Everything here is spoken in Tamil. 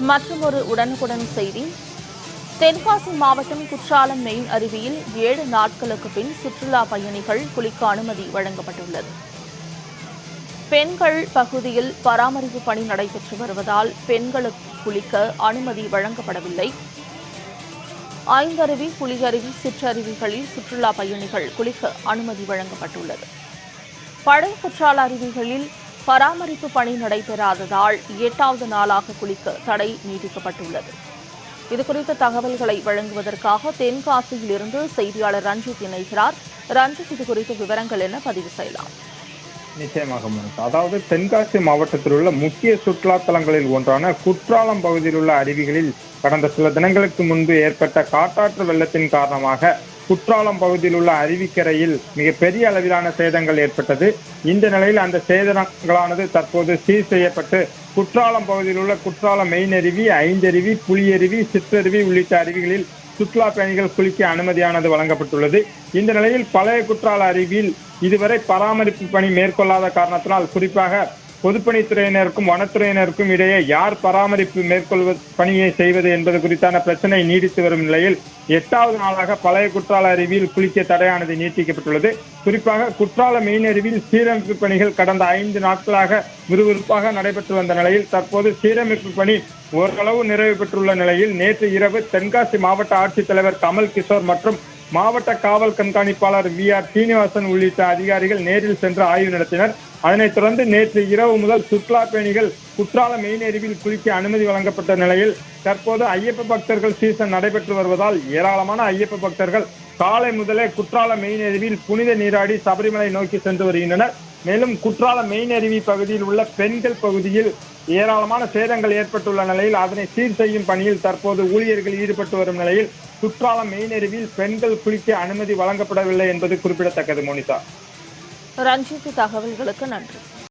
மற்றொரு உடனுக்குடன் செய்தி. தென்காசி மாவட்டம் குற்றாலம் மெயின் அருவியில் ஏழு நாட்களுக்கு பின் சுற்றுலா பயணிகள் குளிக்க அனுமதி வழங்கப்பட்டுள்ளது. பெண்கள் பகுதியில் பராமரிப்பு பணி நடைபெற்று வருவதால் பெண்களுக்கு குளிக்க அனுமதி வழங்கப்படவில்லை. ஐந்தருவி புலியருவி சிற்றருவிகளில் சுற்றுலா பயணிகள் குளிக்க அனுமதி வழங்கப்பட்டுள்ளது. பழைய குற்றால அருவிகளில் பராமரிப்பு பணி நடைபெறாததால் எட்டாவது நாளாக குளிக்க தடை நீட்டிக்கப்பட்டுள்ளது. இதுகுறித்த தகவல்களை வழங்குவதற்காக தென்காசியில் இருந்து செய்தியாளர் ரஞ்சித் இணைகிறார். ரஞ்சித் இது குறித்த விவரங்கள் என பதிவு செய்யலாம். நிச்சயமாக அதாவது தென்காசி மாவட்டத்தில் உள்ள முக்கிய சுற்றுலா தலங்களில் ஒன்றான குற்றாலம் பகுதியில் உள்ள அருவிகளில் கடந்த சில தினங்களுக்கு முன்பு ஏற்பட்ட காட்டாற்று வெள்ளத்தின் காரணமாக குற்றாலம் பகுதியில் உள்ள அருவிக்கரையில் மிகப்பெரிய அளவிலான சேதங்கள் ஏற்பட்டது. இந்த நிலையில் அந்த சேதங்களானது தற்போது சீர் செய்யப்பட்டு குற்றாலம் பகுதியில் உள்ள குற்றாலம் மெயின் அருவி ஐந்தருவி புலியருவி சிற்றருவி உள்ளிட்ட அருவிகளில் சுற்றுலா பயணிகள் குளிக்க அனுமதியானது வழங்கப்பட்டுள்ளது. இந்த நிலையில் பழைய குற்றால அருவியில் இதுவரை பராமரிப்பு பணி மேற்கொள்ளாத காரணத்தினால் குறிப்பாக பொதுப்பணித்துறையினருக்கும் வனத்துறையினருக்கும் இடையே யார் பராமரிப்பு மேற்கொள்வது பணியை செய்வது என்பது குறித்தான பிரச்சனை நீடித்து வரும் நிலையில் எட்டாவது நாளாக பழைய குற்றால அருவியில் குளிக்க தடையானது நீட்டிக்கப்பட்டுள்ளது. குறிப்பாக குற்றால மெயின் அருவியில் சீரமைப்பு பணிகள் கடந்த ஐந்து நாட்களாக விறுவிறுப்பாக நடைபெற்று வந்த நிலையில் தற்போது சீரமைப்பு பணி ஓரளவு நிறைவு பெற்றுள்ள நிலையில் நேற்று இரவு தென்காசி மாவட்ட ஆட்சித்தலைவர் கமல் கிஷோர் மற்றும் மாவட்ட காவல் கண்காணிப்பாளர் வி ஆர் சீனிவாசன் உள்ளிட்ட அதிகாரிகள் நேரில் சென்று ஆய்வு நடத்தினர். அதனைத் தொடர்ந்து நேற்று இரவு முதல் சுற்றுலா பயணிகள் குற்றால மெய்நெறிவில் குளிக்க அனுமதி வழங்கப்பட்ட நிலையில் தற்போது ஐயப்ப பக்தர்கள் சீசன் நடைபெற்று வருவதால் ஏராளமான ஐயப்ப பக்தர்கள் காலை முதலே குற்றால மெய்நெறிவில் புனித நீராடி சபரிமலை நோக்கி சென்று வருகின்றனர். மேலும் குற்றால மெயின் அருவி பகுதியில் உள்ள பெண்கள் பகுதியில் ஏராளமான சேதங்கள் ஏற்பட்டுள்ள நிலையில் அதனை சீர் செய்யும் பணியில் தற்போது ஊழியர்கள் ஈடுபட்டு வரும் நிலையில் குற்றாலம் மெயின் அருவியில் பெண்கள் குளிக்க அனுமதி வழங்கப்படவில்லை என்பது குறிப்பிடத்தக்கது மோனிதா ரஞ்சித் தகவல்களுக்கு நன்றி.